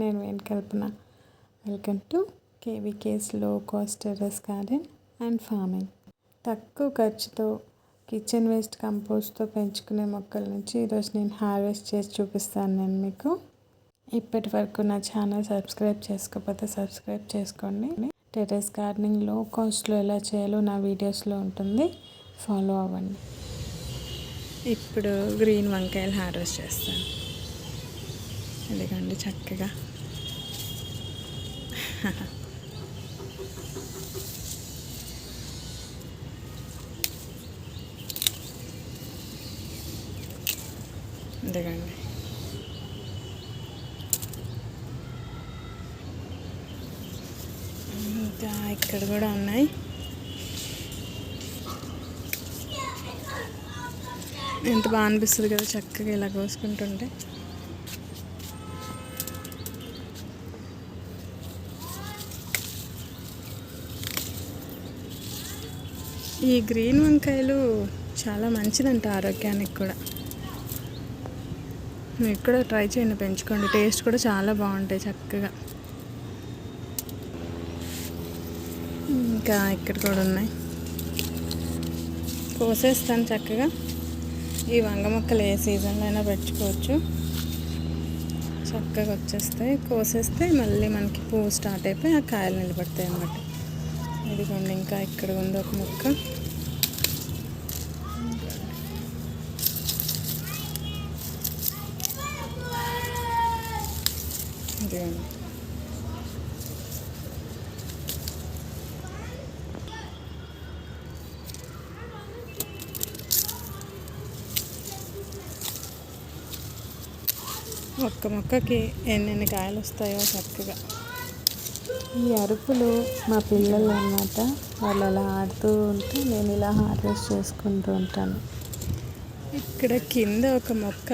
నేను వెనకల్పన. Welcome to కేవీకేస్లో cost terrace garden and farming తక్కువ ఖర్చుతో కిచెన్ వేస్ట్ కంపోస్ట్తో పెంచుకునే మొక్కల నుంచి ఈరోజు నేను హార్వెస్ట్ చేసి చూపిస్తాను నేను మీకు. ఇప్పటి వరకు నా ఛానల్ సబ్స్క్రైబ్ చేసుకోకపోతే సబ్స్క్రైబ్ చేసుకోండి. టెర్రస్ గార్డెనింగ్లో కాస్ట్లో ఎలా చేయాలో నా వీడియోస్లో ఉంటుంది. ఫాలో అవ్వండి. ఇప్పుడు గ్రీన్ వంకాయలు హార్వెస్ట్ చేస్తాను. ఎందుకండి చక్కగా. ఎందుకండి ఇంకా ఇక్కడ కూడా ఉన్నాయి. ఎంత బాగా అనిపిస్తుంది కదా చక్కగా ఇలా కోసుకుంటుంటే. ఈ గ్రీన్ వంకాయలు చాలా మంచిదంట ఆరోగ్యానికి కూడా. మీరు కూడా ట్రై చేయండి పెంచుకోండి. టేస్ట్ కూడా చాలా బాగుంటాయి చక్కగా. ఇంకా ఇక్కడ కూడా ఉన్నాయి. కోసేస్తాను చక్కగా. ఈ వంగ మొక్కలు ఏ సీజన్లో అయినా పెంచుకోవచ్చు. చక్కగా వచ్చేస్తాయి. కోసేస్తే మళ్ళీ మనకి పువ్వు స్టార్ట్ అయిపోయి ఆ కాయలు నిలబడతాయి అన్నమాట. ఇదిగోండి ఇంకా ఇక్కడ ఉంది ఒక మొక్క. ఇదిగోండి. ఒక్క మొక్కకి ఎన్నెన్ని కాయలు వస్తాయో చక్కగా. ఈ అరుపులు మా పిల్లలు అన్నమాట. వాళ్ళు అలా ఆడుతూ ఉంటే నేను ఇలా హార్వెస్ట్ చేసుకుంటూ ఉంటాను. ఇక్కడ కింద ఒక మొక్క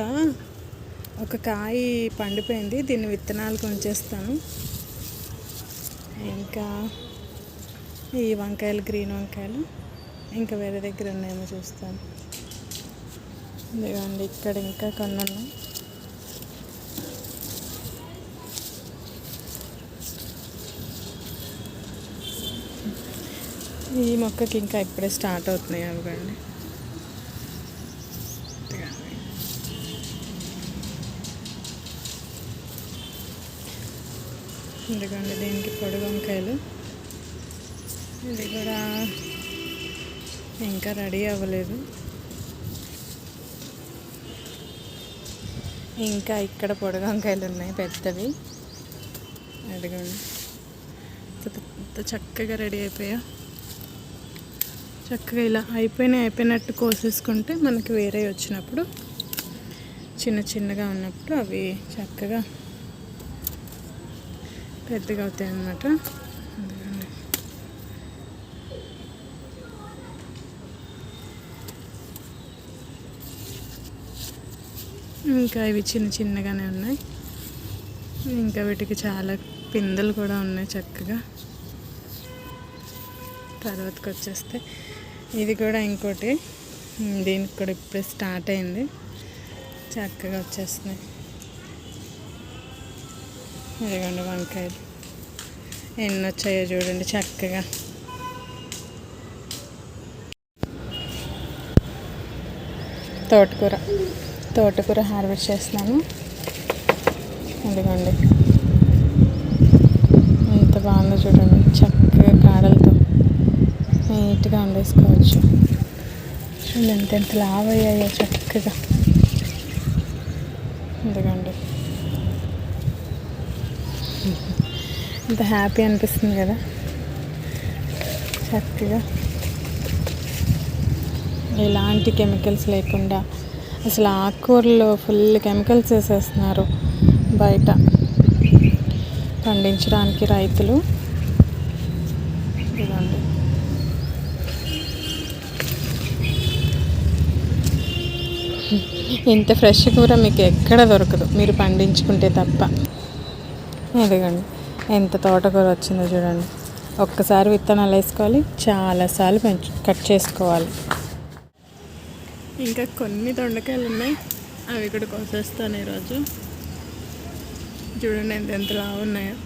ఒక కాయ పండిపోయింది. దీన్ని విత్తనాలు కొంచేస్తాను ఇంకా ఈ వంకాయలు గ్రీన్ వంకాయలు ఇంకా వేరే దగ్గర ఉన్నాయేమో చూస్తాను. ఇదిగోండి ఇక్కడ ఇంకా కొన్ని ఉన్నాయి ఈ మొక్కకి ఇంకా ఇప్పుడే స్టార్ట్ అవుతున్నాయి అవ్వండి. ఎందుకండి దీనికి పొడి వంకాయలు. ఇది కూడా ఇంకా రెడీ అవ్వలేదు. ఇంకా ఇక్కడ పొడి వంకాయలు ఉన్నాయి పెద్దవి. అదిగోండి చక్కగా రెడీ అయిపోయా. చక్కగా ఇలా అయిపోయినాయి అయిపోయినట్టు కోసేసుకుంటే మనకి వేరే వచ్చినప్పుడు చిన్న చిన్నగా ఉన్నప్పుడు అవి చక్కగా పెద్దగా అవుతాయి అన్నమాట. ఇంకా ఇవి చిన్న చిన్నగానే ఉన్నాయి. ఇంకా వీటికి చాలా పిందెలు కూడా ఉన్నాయి చక్కగా. తర్వాతకి వచ్చేస్తే ఇది కూడా ఇంకోటి. దీనికి కూడా ఇప్పుడే స్టార్ట్ అయింది. చక్కగా వచ్చేస్తున్నాయి. ఇదిగోండి వంకాయలు. ఎన్ని వచ్చాయో చూడండి చక్కగా. తోటకూర. తోటకూర హార్వెస్ట్ చేస్తున్నాను. ఇదిగోండి. ఎంత బాగుందో చూడండి. చక్కగా కాడలతో నీట్గా వండేసుకోవచ్చు చూడండి ఎంత ఎంత లావ్ అయ్యాయో చక్కగా. ఎందుకండి ఎంత హ్యాపీ అనిపిస్తుంది కదా. చక్కగా. ఎలాంటి కెమికల్స్ లేకుండా అసలు ఆకుకూరలో ఫుల్ కెమికల్స్ వేసేస్తున్నారు బయట. పండించడానికి రైతులు. ఇంత ఫ్రెష్ కూర మీకు ఎక్కడ దొరకదు. మీరు పండించుకుంటే తప్ప. ఎదగండి ఎంత తోటకూర వచ్చిందో చూడండి. ఒక్కసారి విత్తనాలు వేసుకోవాలి. చాలాసార్లు పెంచు కట్ చేసుకోవాలి. ఇంకా కొన్ని దొండకాయలు ఉన్నాయి. అవి కూడా కోసేస్తాను ఈరోజు. చూడండి ఎంత ఎంతలా ఉన్నాయో.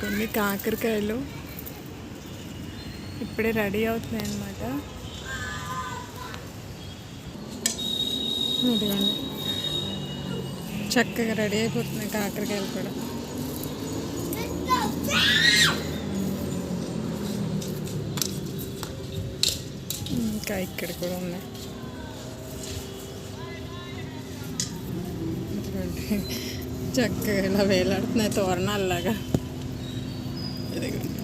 కొన్ని కాకరకాయలు. ఇప్పుడే రెడీ అవుతున్నాయి అన్నమాట ఇదిగోండి చక్కగా రెడీ అయిపోతున్నాయి కాకరకాయలు కూడా. ఇంకా ఇక్కడ కూడా ఉన్నాయి. చక్కగా ఇలా వేలాడుతున్నాయి తోరణాలలాగా. ఇదిగోండి.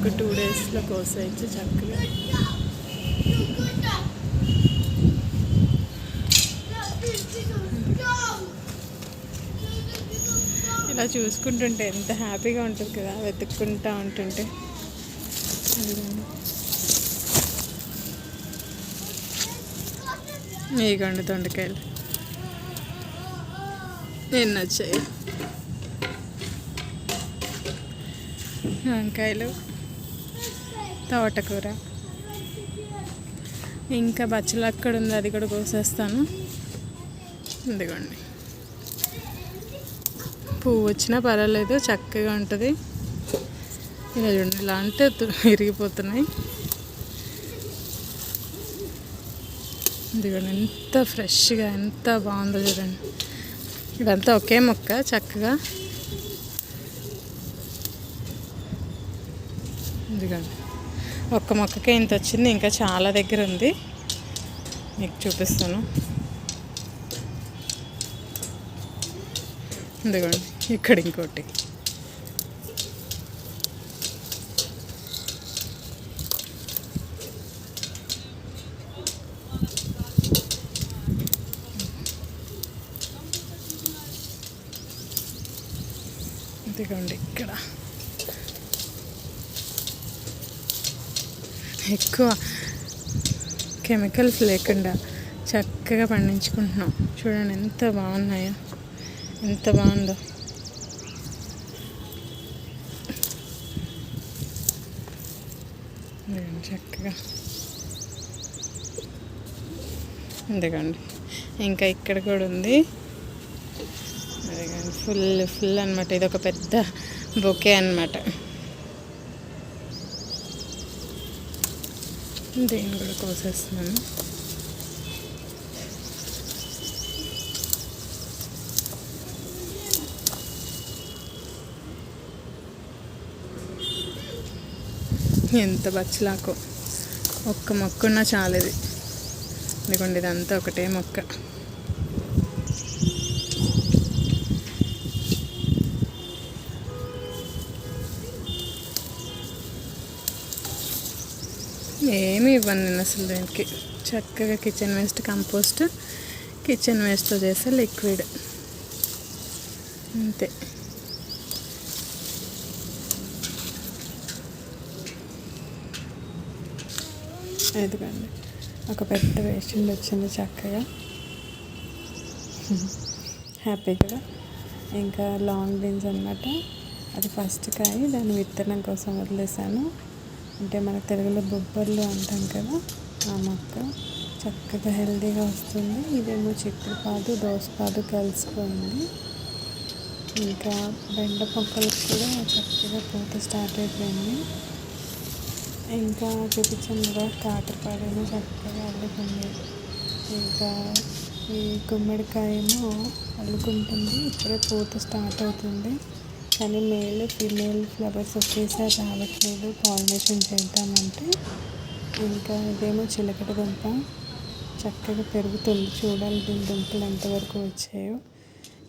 ఒక టూ డేస్లో కోసేయచ్చు చక్కగా. ఇలా చూసుకుంటుంటే ఎంత హ్యాపీగా ఉంటుంది కదా వెతుక్కుంటా ఉంటుంటే. అదిగోండి. దొండకాయలు. నేను వచ్చాయి వంకాయలు. తోటకూర ఇంకా బచ్చలు అక్కడ ఉంది అది కూడా కోసేస్తాను. ఇదిగోండి. పువ్వు వచ్చినా పర్వాలేదు చక్కగా ఉంటుంది. ఇలా చూడండి ఇలా అంటే విరిగిపోతున్నాయి. ఇరిగిపోతున్నాయి ఇదిగోండి ఎంత ఫ్రెష్గా ఎంత బాగుందో చూడండి. ఇదంతా ఒకే మొక్క చక్కగా. ఇదిగోండి. ఒక్క మొక్కకే ఇంత వచ్చింది ఇంకా చాలా దగ్గర ఉంది. మీకు చూపిస్తాను. ఇదిగోండి ఇక్కడ ఇంకోటి. ఇదిగోండి ఇక్కడ. ఎక్కువ కెమికల్స్ లేకుండా చక్కగా పండించుకుంటున్నాం. చూడండి ఎంత బాగున్నాయో. ఎంత బాగుందో. చక్కగా. ఇదిగోండి. ఇంకా ఇక్కడ కూడా ఉంది. అదిగోండి ఫుల్ ఫుల్ అనమాట ఇది ఒక పెద్ద బొకే అనమాట దీన్ని కూడా కోసేస్తున్నాను ఎంత బచ్చలాకో ఒక్క మొక్క ఉన్నా చాలేది. ఎందుకంటే ఇదంతా ఒకటే మొక్క. ఏమీ ఇవ్వను నేను అసలు దీనికి. చక్కగా కిచెన్ వేస్ట్ కంపోస్ట్ కిచెన్ వేస్ట్తో చేసే లిక్విడ్. అంతే. ఎదుగండి ఒక పెద్ద వేస్ట్ వచ్చింది చక్కగా. హ్యాపీ కదా? ఇంకా లాంగ్ బీన్స్ అనమాట అది ఫస్ట్ కాయ దాని విత్తనం కోసం వదిలేసాను అంటే మనకు తెలుగులో బొబ్బర్లు అంటాం కదా ఆ మొక్క చక్కగా హెల్దీగా వస్తుంది. ఇదేమో చిక్కుడుపాదు దోసపాదు కలిసిపోయింది. ఇంకా బెండ మొక్కలకు కూడా చక్కగా పూత స్టార్ట్ అయిపోయింది. ఇంకా చూపించాను కదా కాకరపాడేమో చక్కగా అల్లుకుంది. ఇంకా ఈ గుమ్మడికాయ ఏమో అల్లుకుంటుంది ఇప్పుడే పూత స్టార్ట్ అవుతుంది. కానీ మేల్ ఫీమేల్ ఫ్లవర్స్ ఒకేసారి రావట్లేదు పాలినేషన్ చేద్దామంటే ఇంకా ఇదేమో చిలకడ దుంప. చక్కగా పెరుగుతుంది. చూడాలి దీని దుంపలు ఎంతవరకు వచ్చాయో.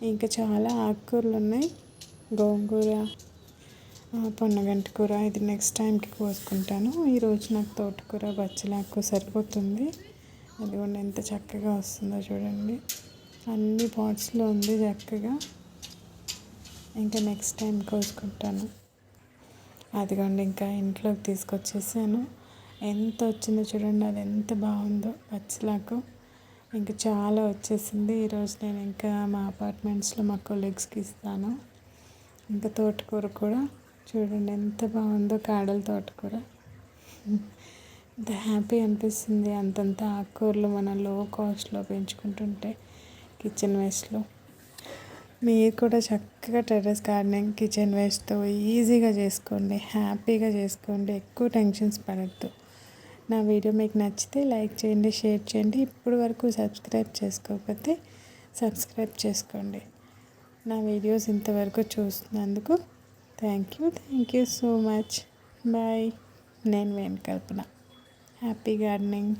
ఇంకా చాలా ఆకుకూరలు ఉన్నాయి. గోంగూర పొన్నగంటి కూర. ఇది నెక్స్ట్ టైంకి కోసుకుంటాను. ఈరోజు నాకు తోటకూర బచ్చలాకు సరిపోతుంది. అదిగోండి ఎంత చక్కగా వస్తుందో చూడండి. అన్ని పాట్స్లో ఉంది చక్కగా. ఇంకా నెక్స్ట్ టైం కోసుకుంటాను. అదిగోండి ఇంకా ఇంట్లోకి తీసుకొచ్చేసాను. ఎంత వచ్చిందో చూడండి అది ఎంత బాగుందో పచ్చలాకు. ఇంకా చాలా వచ్చేసింది. ఈరోజు నేను ఇంకా మా అపార్ట్మెంట్స్లో మా కొలీగ్స్కి ఇస్తాను. ఇంకా తోటకూర కూడా. చూడండి ఎంత బాగుందో కాడల తోటకూర. ఎంత హ్యాపీ అనిపిస్తుంది అంతంత ఆకుకూరలు మన లో కాస్ట్లో పెంచుకుంటుంటే కిచెన్ వేస్ట్లో మీరు కూడా చక్కగా టెర్రస్ గార్డెనింగ్ కిచెన్ వేస్ట్తో ఈజీగా చేసుకోండి హ్యాపీగా చేసుకోండి ఎక్కువ టెన్షన్స్ పడద్దు. నా వీడియో మీకు నచ్చితే లైక్ చేయండి షేర్ చేయండి. ఇప్పుడు వరకు సబ్స్క్రైబ్ చేసుకోకపోతే సబ్స్క్రైబ్ చేసుకోండి. నా వీడియోస్ ఇంతవరకు చూస్తున్నందుకు thank you. Thank you so much. Bye. నేను వేణు కల్పన హ్యాపీ గార్డెనింగ్.